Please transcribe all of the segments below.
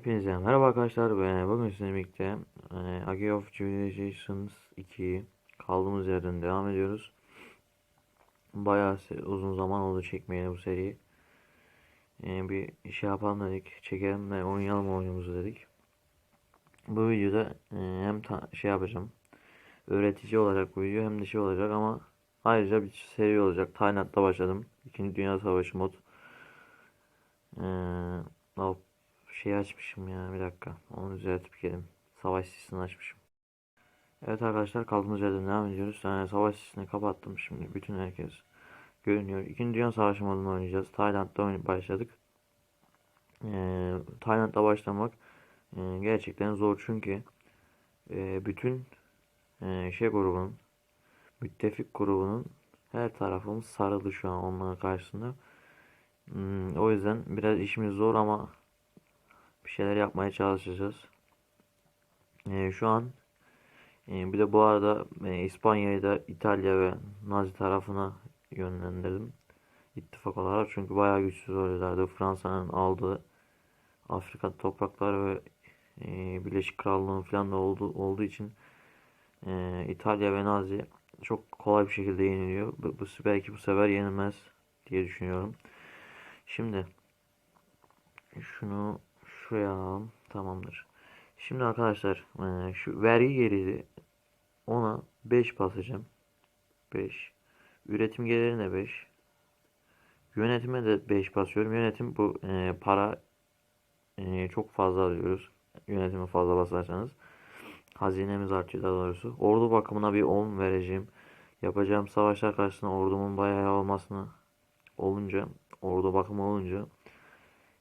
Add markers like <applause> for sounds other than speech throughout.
Hepinize merhaba arkadaşlar. Ben bugün sizinle birlikte e, Age of Civilizations 2 kaldığımız yerden devam ediyoruz. Bayağı uzun zaman oldu çekmeyeli bu seriyi. E, bir şey yapalım dedik. Çekelim ve oynayalım oyunumuzu dedik. Bu videoda e, hem şey yapacağım. Öğretici olarak bu video hem de şey olacak ama ayrıca bir seri olacak. Tayland'da başladım. İkinci Dünya Savaşı mod. Hop şey açmışım ya bir dakika. Onu düzeltip gelin. Savaş sesini açmışım. Evet arkadaşlar kaldığımız yerden devam ediyoruz. Yani savaş sesini kapattım şimdi. Bütün herkes görünüyor. İkinci Dünya Savaşı modunu oynayacağız. Tayland'da başladık. Ee, Tayland'da başlamak e, gerçekten zor çünkü e, bütün e, şey grubunun müttefik grubunun her tarafımız sarıldı şu an onların karşısında. Hmm, o yüzden biraz işimiz zor ama bir şeyler yapmaya çalışacağız. Ee, şu an e, bir de bu arada e, İspanya'yı da İtalya ve Nazi tarafına yönlendirdim. İttifak olarak çünkü bayağı güçsüz oluyorlardı. Fransa'nın aldığı Afrika toprakları ve e, Birleşik Krallığın falan da olduğu, olduğu için e, İtalya ve Nazi çok kolay bir şekilde yeniliyor. Bu, bu belki bu sefer yenilmez diye düşünüyorum. Şimdi şunu şuraya. Tamamdır. Şimdi arkadaşlar eee, şu vergi geliri ona 5 basacağım. 5. Üretim gelirine 5. Yönetime de 5 basıyorum. Yönetim bu eee, para eee, çok fazla alıyoruz. Yönetime fazla basarsanız. Hazinemiz artıyor daha doğrusu. Ordu bakımına bir 10 vereceğim. Yapacağım savaşlar karşısında ordumun bayağı olmasını olunca ordu bakımı olunca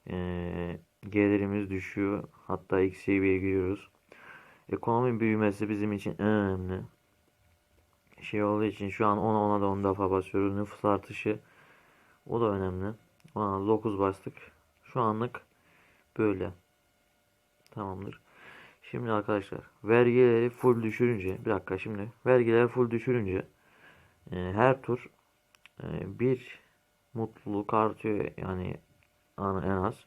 eee, gelirimiz düşüyor. Hatta eksiye bir giriyoruz. Ekonomi büyümesi bizim için en önemli şey olduğu için şu an ona ona da 10 defa basıyoruz. Nüfus artışı o da önemli. Ona 9 bastık. Şu anlık böyle. Tamamdır. Şimdi arkadaşlar vergileri full düşürünce bir dakika şimdi vergileri full düşürünce e, her tur e, bir mutluluk artıyor yani an- en az.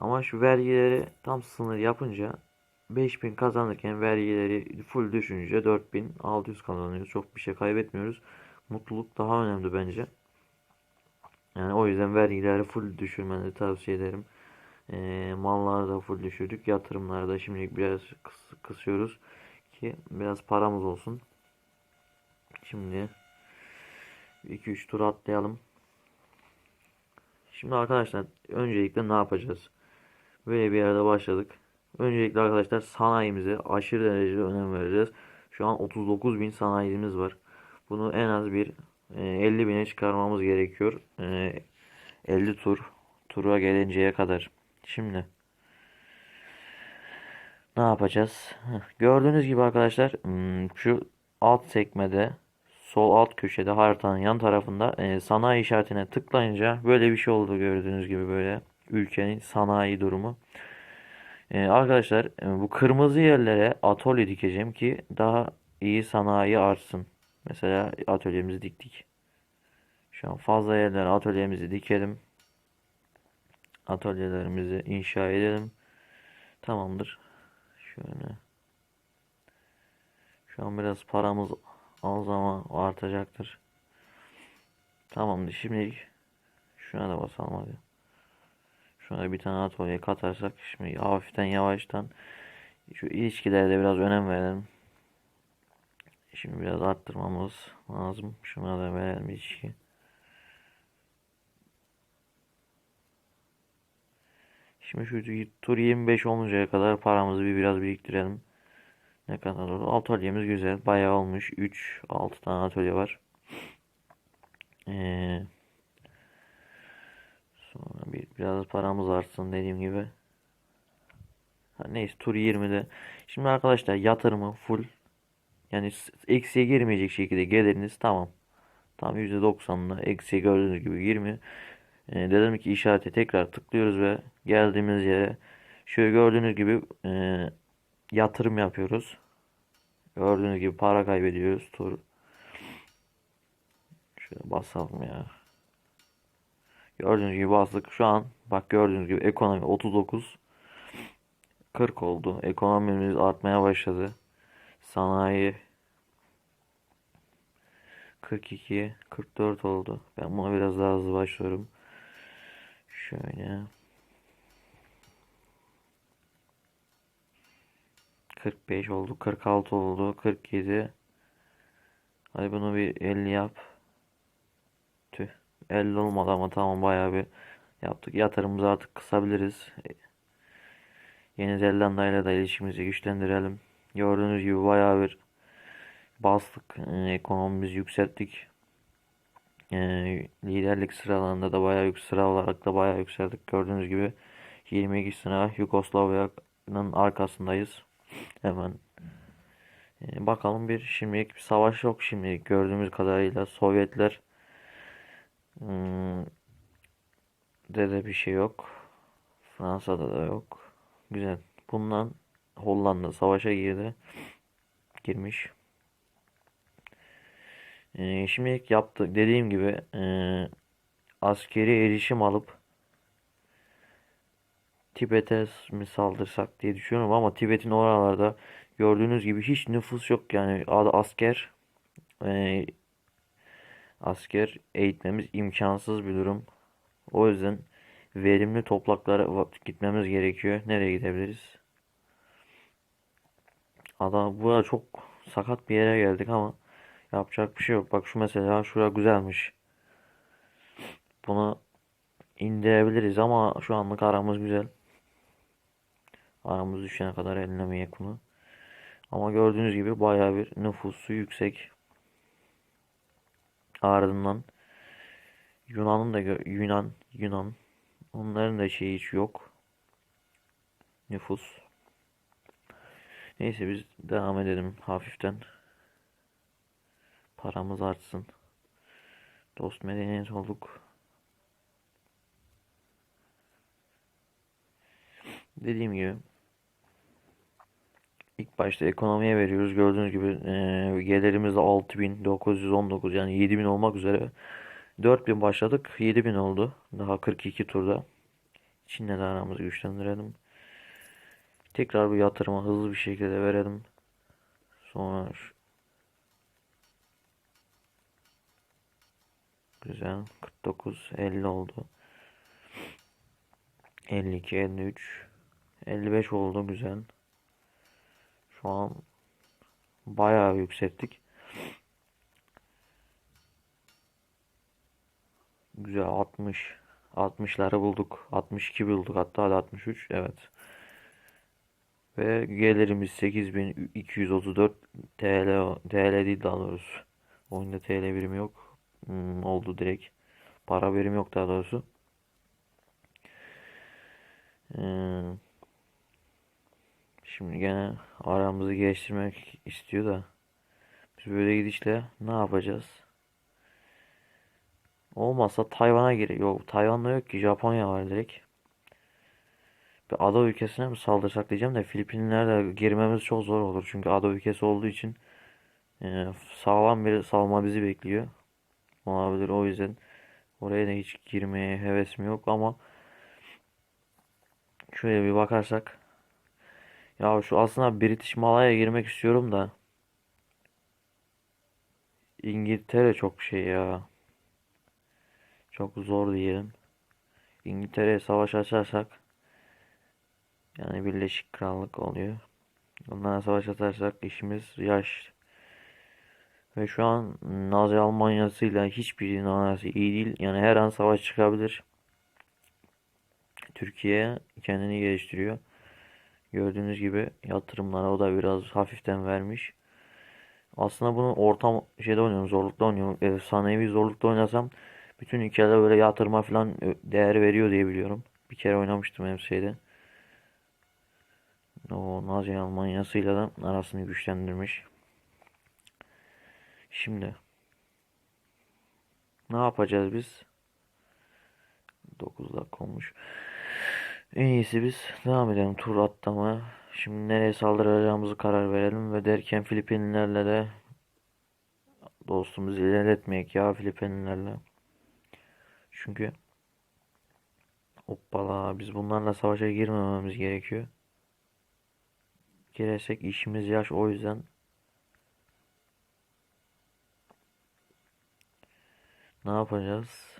Ama şu vergileri tam sınır yapınca 5000 kazanırken vergileri full düşünce 4600 kazanıyoruz. Çok bir şey kaybetmiyoruz. Mutluluk daha önemli bence. Yani o yüzden vergileri full düşürmeni tavsiye ederim. Ee, malları da full düşürdük. Yatırımları da şimdilik biraz kıs- kısıyoruz ki biraz paramız olsun. Şimdi 2-3 tur atlayalım. Şimdi arkadaşlar öncelikle ne yapacağız? Böyle bir yerde başladık. Öncelikle arkadaşlar sanayimize aşırı derecede önem vereceğiz. Şu an 39 bin sanayimiz var. Bunu en az bir e, 50 bine çıkarmamız gerekiyor. E, 50 tur tura gelinceye kadar. Şimdi ne yapacağız? Gördüğünüz gibi arkadaşlar hmm, şu alt sekmede sol alt köşede haritanın yan tarafında e, sanayi işaretine tıklayınca böyle bir şey oldu gördüğünüz gibi böyle ülkenin sanayi durumu. E, arkadaşlar e, bu kırmızı yerlere atölye dikeceğim ki daha iyi sanayi artsın. Mesela atölyemizi diktik. Şu an fazla yerlere atölyemizi dikelim. Atölyelerimizi inşa edelim. Tamamdır. Şöyle. Şu an biraz paramız az ama artacaktır. Tamamdır. Şimdilik şuna da basalım hadi. Şuna bir tane atölye katarsak şimdi hafiften yavaştan şu ilişkilere de biraz önem verelim. Şimdi biraz arttırmamız lazım. Şuna da verelim ilişki. Şimdi şu tur 25 oluncaya kadar paramızı bir biraz biriktirelim. Ne kadar oldu? Atölyemiz güzel. Bayağı olmuş. 3 6 tane atölye var. Ee, sonra bir biraz paramız artsın dediğim gibi. Ha, neyse tur 20'de. Şimdi arkadaşlar yatırımı full yani eksiye girmeyecek şekilde geliriniz tamam. Tam %90'da eksiye gördüğünüz gibi 20. Ee, dedim ki işarete tekrar tıklıyoruz ve geldiğimiz yere şöyle gördüğünüz gibi e, yatırım yapıyoruz. Gördüğünüz gibi para kaybediyoruz. Tur şöyle basalım ya. Gördüğünüz gibi bastık. Şu an bak gördüğünüz gibi ekonomi 39. 40 oldu. Ekonomimiz artmaya başladı. Sanayi 42, 44 oldu. Ben buna biraz daha hızlı başlıyorum. Şöyle. 45 oldu, 46 oldu, 47. Hadi bunu bir 50 yap. Tüh. 50 olmadı ama tamam bayağı bir yaptık. Yatırımımızı artık kısabiliriz. Yeni Zelanda ile de ilişkimizi güçlendirelim. Gördüğünüz gibi bayağı bir bastık. Ee, ekonomimizi yükselttik. Ee, liderlik sıralarında da bayağı yük sıra olarak da bayağı yükseldik. Gördüğünüz gibi 22 sıra Yugoslavya'nın arkasındayız. Hemen ee, bakalım bir şimdilik bir savaş yok şimdi gördüğümüz kadarıyla Sovyetler hmm, de de bir şey yok. Fransa'da da yok. Güzel. Bundan Hollanda savaşa girdi. Girmiş. Ee, şimdilik yaptık. Dediğim gibi e, askeri erişim alıp Tibet'e mi saldırsak diye düşünüyorum ama Tibet'in oralarda gördüğünüz gibi hiç nüfus yok yani asker e, asker eğitmemiz imkansız bir durum. O yüzden verimli topraklara gitmemiz gerekiyor. Nereye gidebiliriz? Adam bu çok sakat bir yere geldik ama yapacak bir şey yok. Bak şu mesela şura güzelmiş. Bunu indirebiliriz ama şu anlık aramız güzel. Aramız düşene kadar ellemeyek bunu. Ama gördüğünüz gibi baya bir nüfusu yüksek. Ardından Yunan'ın da Yunan Yunan onların da şeyi hiç yok. Nüfus. Neyse biz devam edelim hafiften. Paramız artsın. Dost medeniyet olduk. Dediğim gibi ilk başta ekonomiye veriyoruz. Gördüğünüz gibi e, gelirimiz de 6919 yani 7000 olmak üzere 4000 başladık. 7000 oldu. Daha 42 turda. Çin'le de aramızı güçlendirelim. Tekrar bir yatırıma hızlı bir şekilde verelim. Sonra Güzel. 49 50 oldu. 52 53 55 oldu güzel. Şu an bayağı yükselttik. Güzel 60 60'ları bulduk. 62 bulduk hatta da 63 evet. Ve gelirimiz 8234 TL TL değil daha doğrusu. Oyunda TL birimi yok. Hmm, oldu direkt. Para birimi yok daha doğrusu. Hmm. Şimdi gene aramızı geliştirmek istiyor da biz böyle gidişle ne yapacağız? Olmazsa Tayvan'a gir. Yok Tayvan'da yok ki Japonya var direkt. Bir ada ülkesine mi saldırsak diyeceğim de Filipinler'de girmemiz çok zor olur. Çünkü ada ülkesi olduğu için e, sağlam bir salma bizi bekliyor. Olabilir o yüzden oraya da hiç girmeye hevesim yok ama şöyle bir bakarsak ya şu aslında British Malaya girmek istiyorum da İngiltere çok şey ya. Çok zor diyelim. İngiltere'ye savaş açarsak yani Birleşik Krallık oluyor. Onlara savaş açarsak işimiz yaş. Ve şu an Nazi Almanya'sıyla hiçbirinin arası iyi değil. Yani her an savaş çıkabilir. Türkiye kendini geliştiriyor. Gördüğünüz gibi yatırımlara o da biraz hafiften vermiş. Aslında bunu ortam şeyde oynuyorum, zorlukta oynuyorum. Efsanevi zorlukta oynasam bütün ülkeler böyle yatırma falan değer veriyor diye biliyorum. Bir kere oynamıştım şeyde. O Nazi Almanya'sıyla da arasını güçlendirmiş. Şimdi ne yapacağız biz? 9 dakika olmuş. En iyisi biz devam edelim tur atlama. Şimdi nereye saldıracağımızı karar verelim ve derken Filipinlerle de dostumuzu ilerletmeyek ya Filipinlerle. Çünkü hoppala biz bunlarla savaşa girmememiz gerekiyor. girersek işimiz yaş o yüzden ne yapacağız?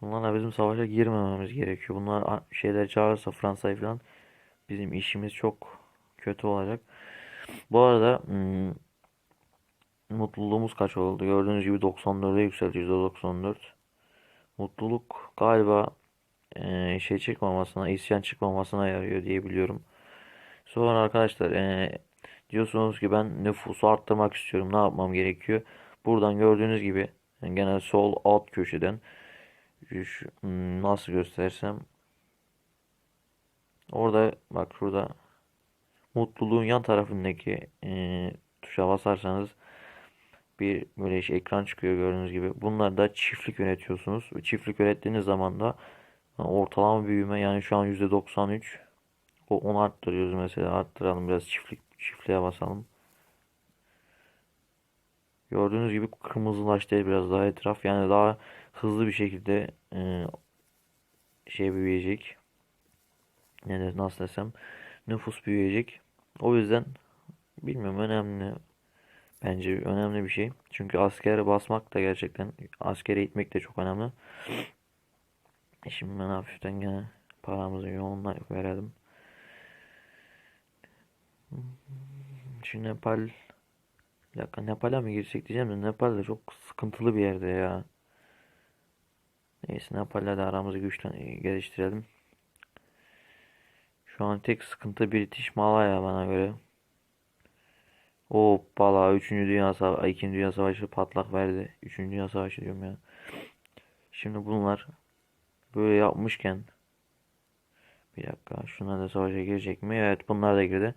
Bunlarla bizim savaşa girmememiz gerekiyor. Bunlar şeyler çağırırsa Fransa'yı falan bizim işimiz çok kötü olacak. Bu arada hmm, mutluluğumuz kaç oldu? Gördüğünüz gibi 94'e yükseldi. %94. Mutluluk galiba eee, şey çıkmamasına, isyan çıkmamasına yarıyor diye biliyorum. Sonra arkadaşlar eee, diyorsunuz ki ben nüfusu arttırmak istiyorum. Ne yapmam gerekiyor? Buradan gördüğünüz gibi yani genel sol alt köşeden şu, hmm, nasıl göstersem orada bak şurada mutluluğun yan tarafındaki eee, tuşa basarsanız bir böyle iş ekran çıkıyor gördüğünüz gibi. Bunlar da çiftlik yönetiyorsunuz. Çiftlik yönettiğiniz zaman da ortalama büyüme yani şu an %93. O onu arttırıyoruz mesela. Arttıralım biraz çiftlik çiftliğe basalım. Gördüğünüz gibi kırmızılaştı biraz daha etraf. Yani daha hızlı bir şekilde e, şey büyüyecek. De- nasıl desem nüfus büyüyecek. O yüzden bilmiyorum önemli. Bence önemli bir şey. Çünkü askere basmak da gerçekten askere gitmek de çok önemli. Şimdi ben hafiften gene paramızı yoğunla verelim. Şu Nepal bir dakika Nepal'e mi girsek diyeceğim de Nepal de çok sıkıntılı bir yerde ya. Neyse Nepal'le de aramızı güçlen geliştirelim. Şu an tek sıkıntı British Malaya bana göre. Hoppala 3. Dünya Savaşı, 2. Dünya Savaşı patlak verdi. 3. Dünya Savaşı diyorum ya. Şimdi bunlar böyle yapmışken bir dakika şunlar da savaşa girecek mi? Evet bunlar da girdi.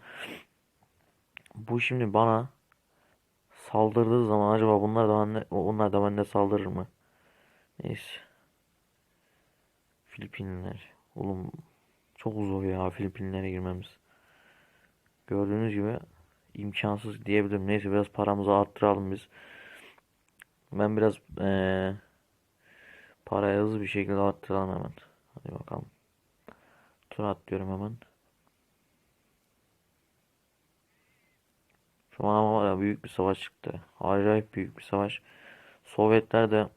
Bu şimdi bana saldırdığı zaman acaba bunlar da bana, onlar da bende saldırır mı? Neyse. Filipinler. Oğlum çok zor ya Filipinlere girmemiz. Gördüğünüz gibi imkansız diyebilirim. Neyse biraz paramızı arttıralım biz. Ben biraz eee parayı hızlı bir şekilde arttıralım hemen. Hadi bakalım. Tur atlıyorum hemen. Şu an ama büyük bir savaş çıktı. Acayip büyük bir savaş. Sovyetler de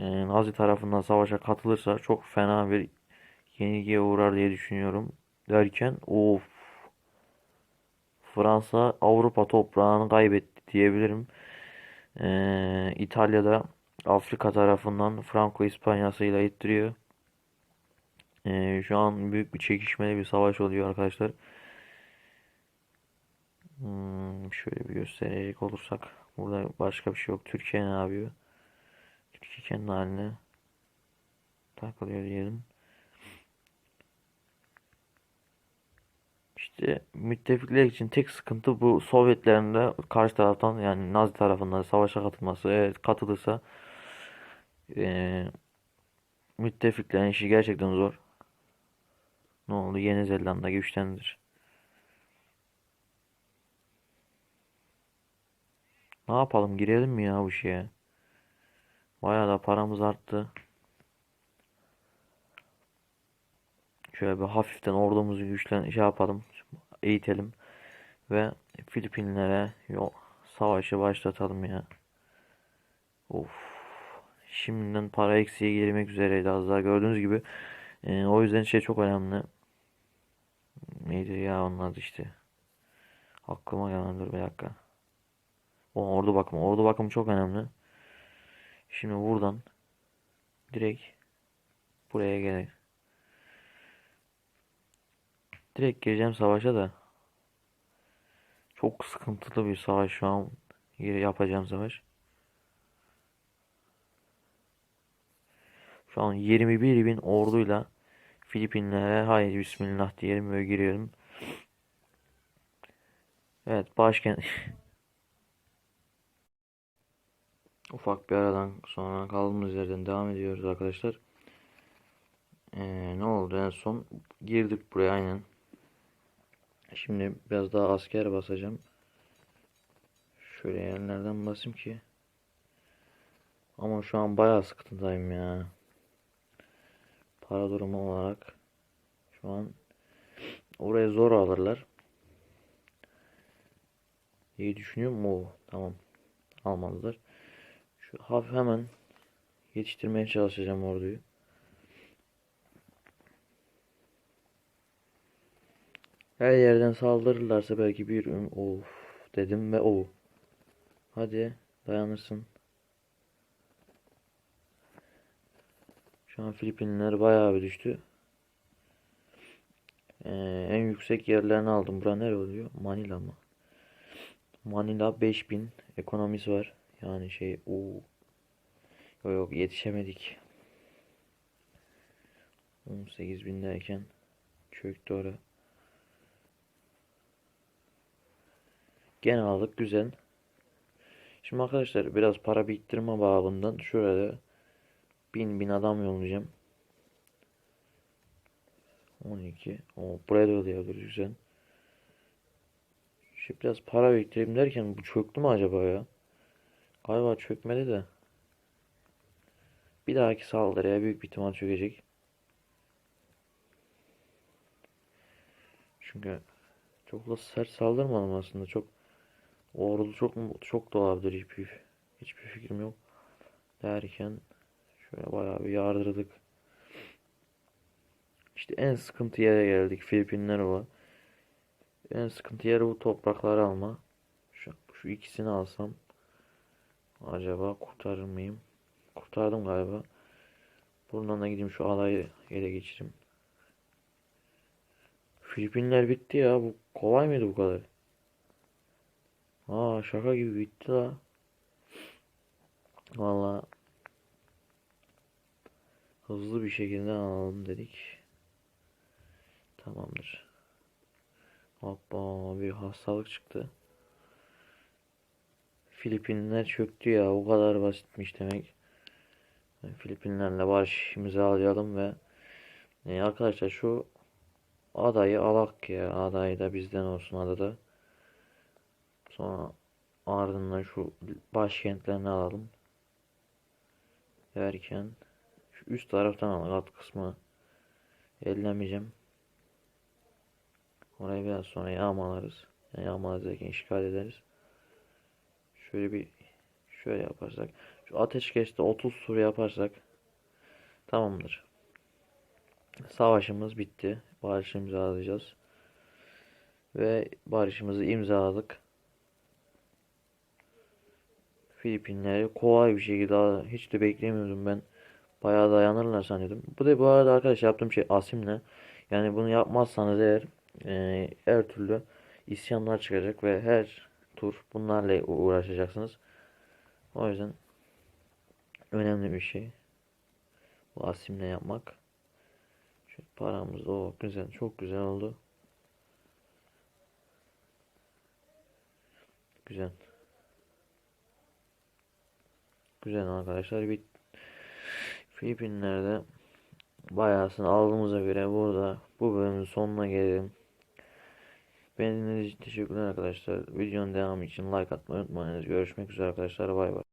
eee, Nazi tarafından savaşa katılırsa çok fena bir yenilgiye uğrar diye düşünüyorum. Derken of Fransa Avrupa toprağını kaybetti diyebilirim. Ee, İtalya'da Afrika tarafından Franco İspanyası'yla ittiriyor. Ee, şu an büyük bir çekişmeli bir savaş oluyor arkadaşlar. Hmm, şöyle bir gösterecek olursak burada başka bir şey yok. Türkiye ne yapıyor? Kendi haline takılıyor diyelim. İşte müttefikler için tek sıkıntı bu Sovyetlerin de karşı taraftan yani Nazi tarafından savaşa katılması. Evet katılırsa eee müttefiklerin işi gerçekten zor. Ne oldu? Yeni Zelanda güçlendir. Ne yapalım? Girelim mi ya bu şeye? Bayağı da paramız arttı. Şöyle bir hafiften ordumuzu güçlen şey yapalım. Eğitelim. Ve Filipinlere yol savaşı başlatalım ya. Of. Şimdiden para eksiğe girmek üzereydi az daha gördüğünüz gibi. Ee, o yüzden şey çok önemli. Neydi ya adı işte. Aklıma gelen dur bir dakika. O ordu bakımı. Ordu bakımı çok önemli. Şimdi buradan direkt buraya gel. Direkt gireceğim savaşa da. Çok sıkıntılı bir savaş şu an. Yapacağım savaş. Şu an 21 bin orduyla Filipinlere haydi bismillah diyelim ve giriyorum. Evet başkent <laughs> ufak bir aradan sonra kaldığımız yerden devam ediyoruz arkadaşlar. Ee, ne oldu en son girdik buraya aynen. Şimdi biraz daha asker basacağım. Şöyle yerlerden basayım ki. Ama şu an bayağı sıkıntıdayım ya. Para durumu olarak. Şu an oraya zor alırlar. İyi düşünüyorum. Oo, tamam. Almadılar. Şu hafif hemen yetiştirmeye çalışacağım orduyu. Her yerden saldırırlarsa belki bir üm- of dedim ve o. Hadi dayanırsın. Şu an Filipinler bayağı bir düştü. Ee, en yüksek yerlerini aldım. Bura nere oluyor? Manila mı? Manila 5000 ekonomisi var. Yani şey o yok yok yetişemedik. 18 derken çöktü oraya. Gene aldık güzel. Şimdi arkadaşlar biraz para biriktirme babından şurada bin bin adam yollayacağım. 12. O buraya da ödeyebiliriz güzel. Şimdi biraz para biriktireyim derken bu çöktü mü acaba ya? Galiba çökmedi de. Bir dahaki saldırıya büyük bir ihtimal çökecek. Çünkü çok da sert saldırmadım aslında. Çok ordu çok çok da olabilir hiçbir, hiçbir fikrim yok. Derken şöyle bayağı bir yardırdık. İşte en sıkıntı yere geldik. Filipinler o. En sıkıntı yeri bu toprakları alma. Şu, şu ikisini alsam acaba kurtarır mıyım? Kurtardım galiba. Buradan da gideyim şu alayı ele geçireyim. Filipinler bitti ya. Bu kolay mıydı bu kadar? Aa şaka gibi bitti la. Valla hızlı bir şekilde alalım dedik. Tamamdır. Hoppa bir hastalık çıktı. Filipinler çöktü ya. O kadar basitmiş demek. Filipinlerle barış imzalayalım ve e, arkadaşlar şu adayı alak ya. Adayı da bizden olsun adada. Sonra ardından şu başkentlerini alalım. Derken şu üst taraftan alalım. Alt kısmı ellemeyeceğim. Orayı biraz sonra yağmalarız. Yani yağmalarız derken işgal ederiz. Şöyle bir şöyle yaparsak. Şu ateşkeste 30 sur yaparsak tamamdır. Savaşımız bitti. Barış imzalayacağız. Ve barışımızı imzaladık. Filipinleri kolay bir şekilde hiç de beklemiyordum ben. Bayağı dayanırlar sanıyordum. Bu da bu arada arkadaşlar yaptığım şey asimle. Yani bunu yapmazsanız eğer e, her türlü isyanlar çıkacak ve her tur bunlarla uğraşacaksınız. O yüzden önemli bir şey. Bu asimle yapmak. Şu paramız o güzel. Çok güzel oldu. Güzel. Güzel arkadaşlar. Bir Filipinler'de bayağısını aldığımıza göre burada bu bölümün sonuna gelelim. Beni dinlediğiniz için teşekkürler arkadaşlar. Videonun devamı için like atmayı unutmayınız. Görüşmek üzere arkadaşlar. Bay bay.